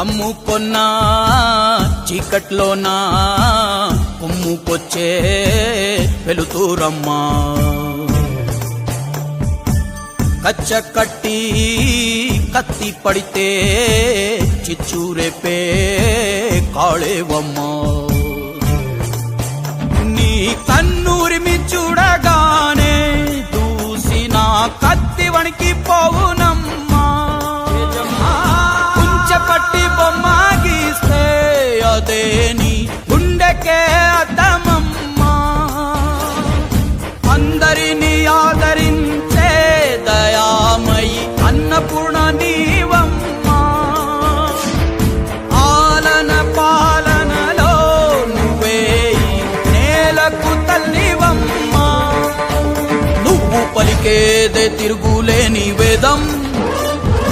కమ్ముకొన్నా చీకట్లోనా కుమ్ముకొచ్చే వెలుతూరమ్మా. కచ్చ కట్టి కత్తి పడితే చిచ్చూరేపే కాళేవమ్మా నీ కన్నూరిమి చూడగానే దూసిన కత్తి వణికి పోవునమ్మా గీస్తే అదే నీ గుండెకే అద్దమమ్మా అందరిని ఆదరించే దయామయి అన్నపూర్ణ నీవమ్మా. ఆలన పాలనలో నువ్వే నేలకు తల్లివమ్మా. నువ్వు పలికేదే తిరుగులేని వేదం.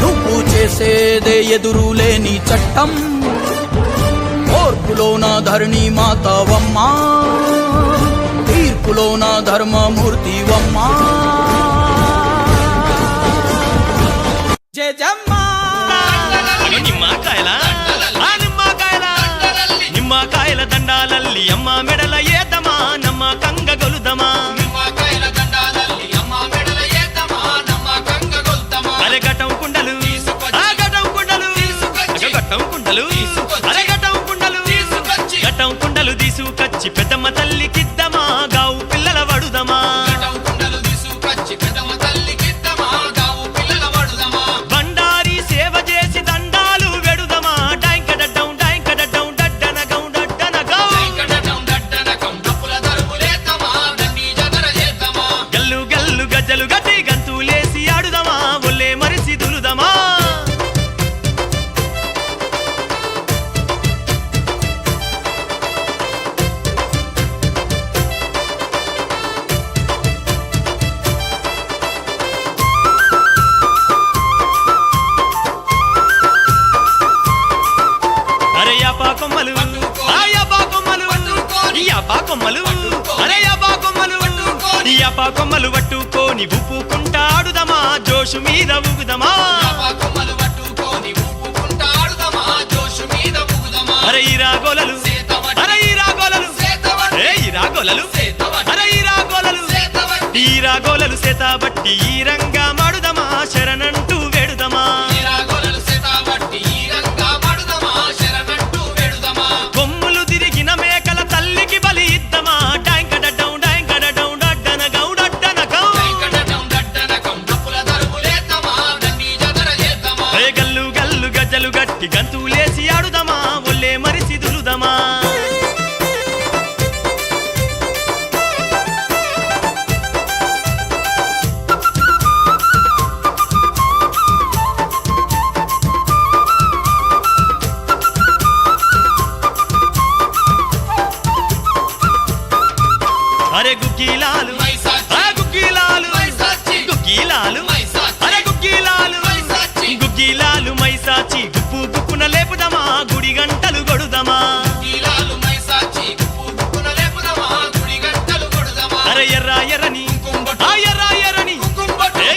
నువ్వు చేసేదే ఎదురులేని చట్టం. ఓర్పులోన ధరణి మాతవమ్మా. తీర్పులోన ధర్మమూర్తివమ్మా. జయజమ్మా అగో నిమ్మకాయల? నిమ్మకాయల? నిమ్మకాయల దండాలల్లి అమ్మ మెడల ఏతమా? నమ్మ కంగ గొలుదమా? కొమ్మలు పట్టుకో. కొమ్మలు ఈ యాపా కొమ్మలు అరే అబ్బా కొమ్మలు ఈ అబ్బా కొమ్మలు పట్టుకోని ఉప్పుకుంటా ఆడుదమా జోషు మీద ఊగుదమా. అరే ఈ రాగోలలు. సేతవట్టి. అరే ఈ రాగోలలు. సేతవట్టి. ఈ రాగోలలు. అరే ఈ రాగోలలు. ఈ రాగోలలు సేతాబట్టి ఈ రంగా మాడుదమా శరణంటూ వేడుదమా. అరే గుగ్గీలాలు. గుగ్గీలాలు. గుగ్గీలాలు. అరే గుగ్గీలాలు. గుగ్గీలాలు మైసాచి. గుప్పు గుప్పున లేపుదమా? గుడి గంటలు కొడుదమా అరే ఎర్ర ఎర్రని. ఎర్ర ఎర్రని.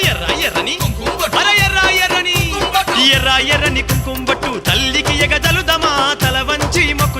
ఎర్ర ఎర్రని. అరే ఎర్ర ఎర్రని. ఎర్ర ఎర్రని కుంకుమబట్టు తల్లికి ఎగజలుదమా తల వంచి మొక్కుదమా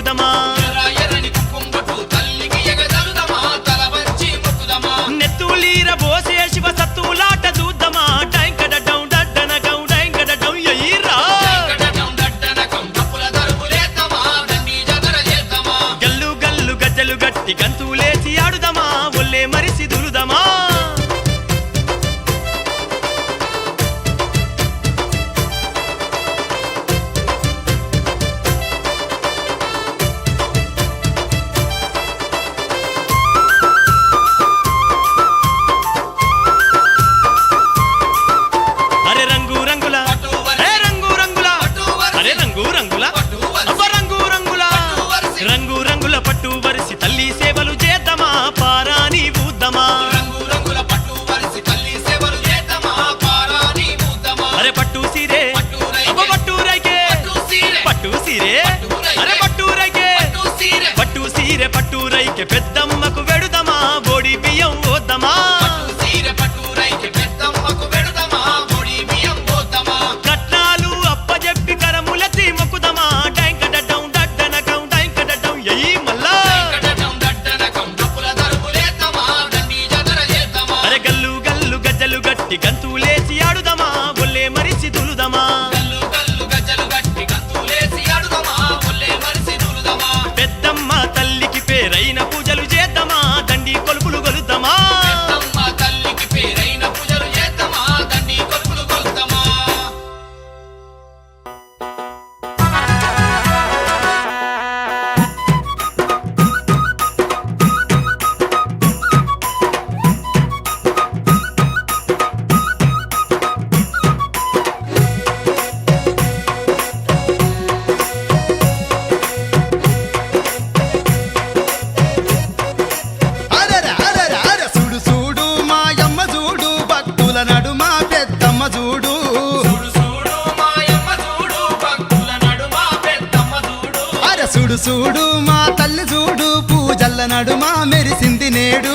సుడు సూడు మా తల్లి చూడు పూజల్ల నడుమా మెరిసింది నేడు.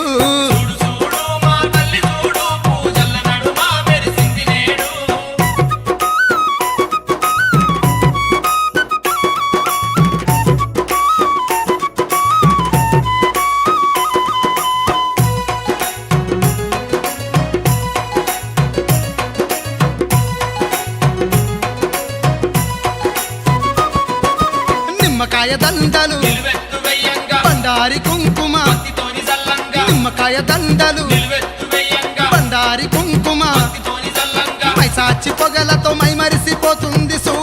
దండలు బండారి కుంకుమ నిమ్మకాయ దండలు బండారి కుంకుమ మైసాచి పొగలతో మై మరిసిపోతుంది సో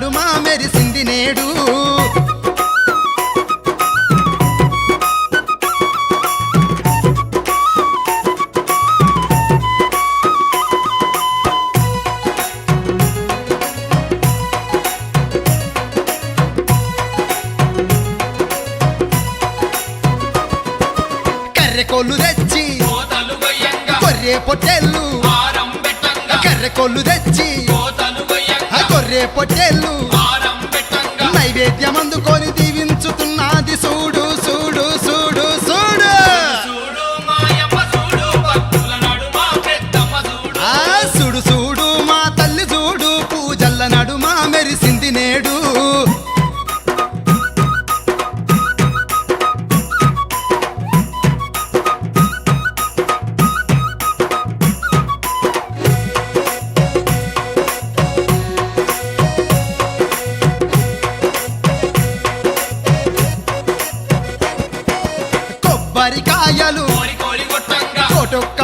నాడు మా మెరిసింది నేడు. బరికాయలు కోటొక్క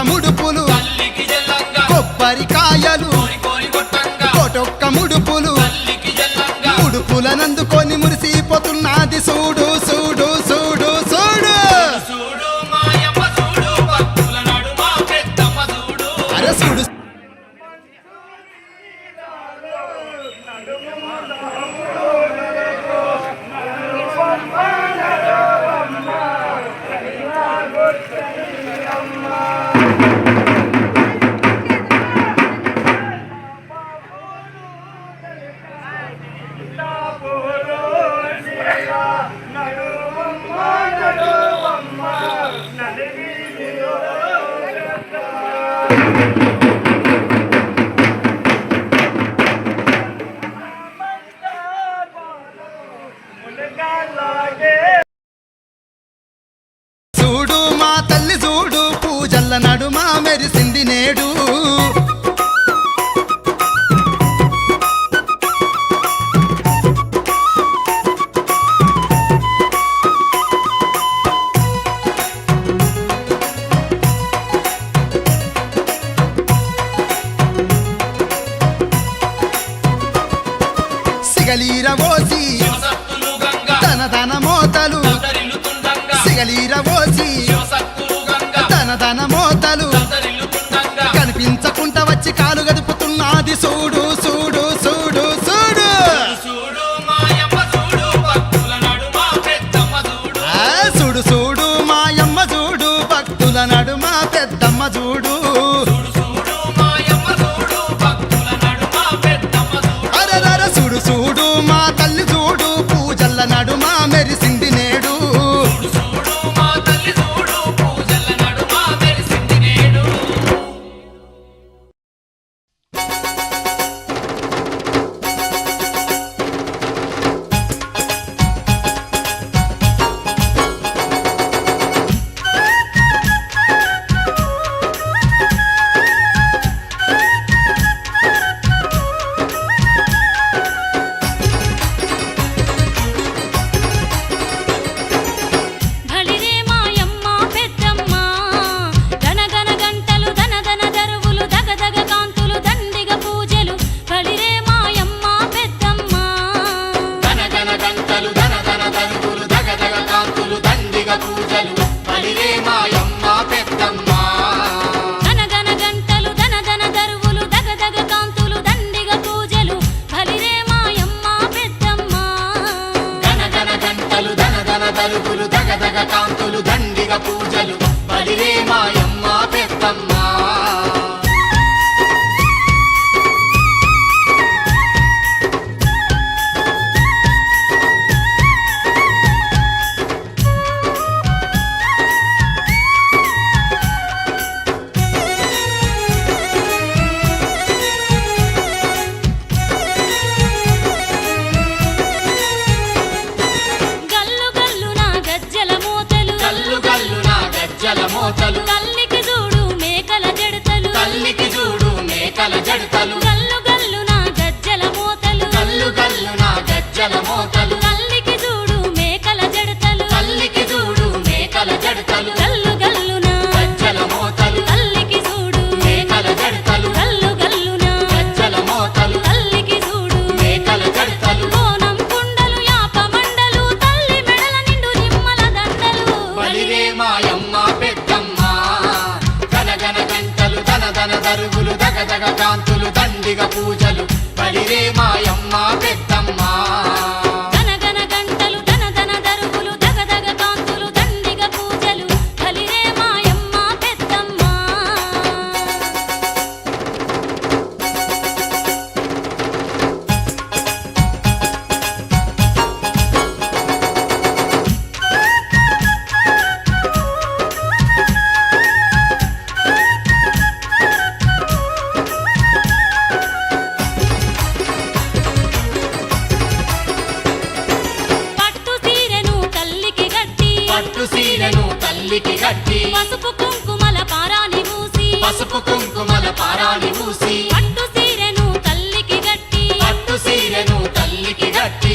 అల్లికి రట్టి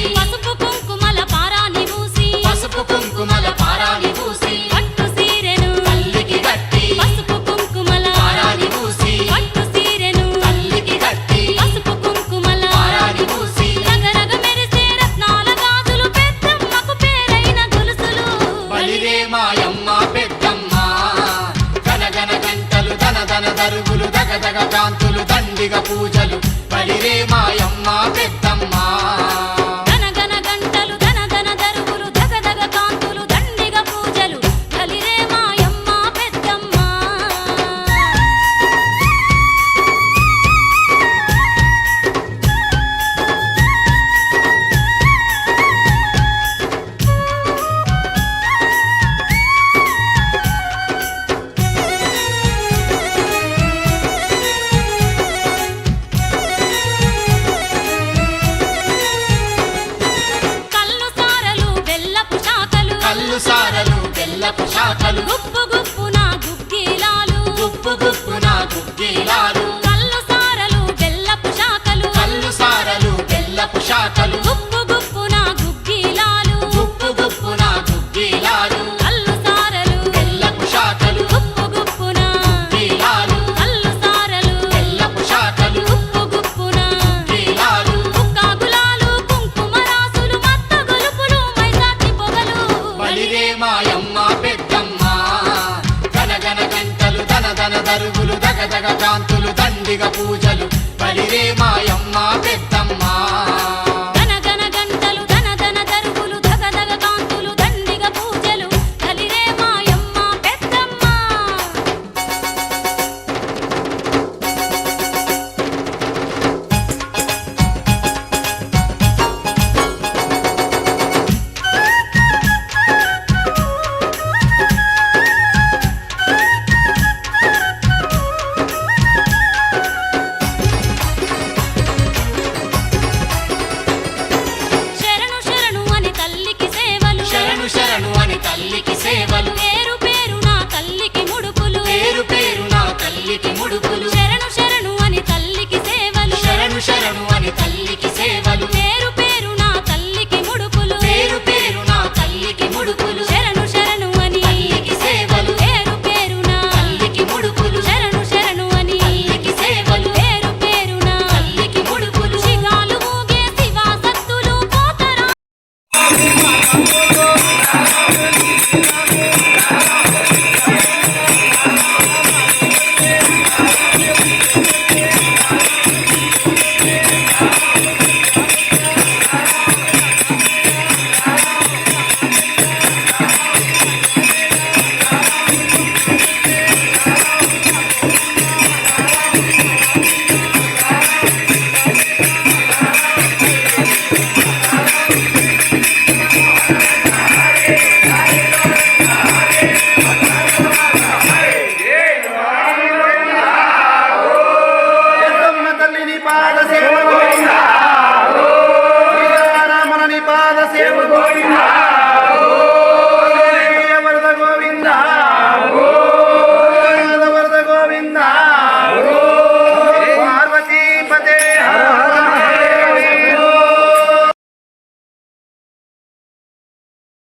శాఖలు గుప్పు గుప్పు తన దరుగులు దగదగ కాంతులు దండిగ పూజలు. బలిరే మాయమ్మ పెద్దమ్మా.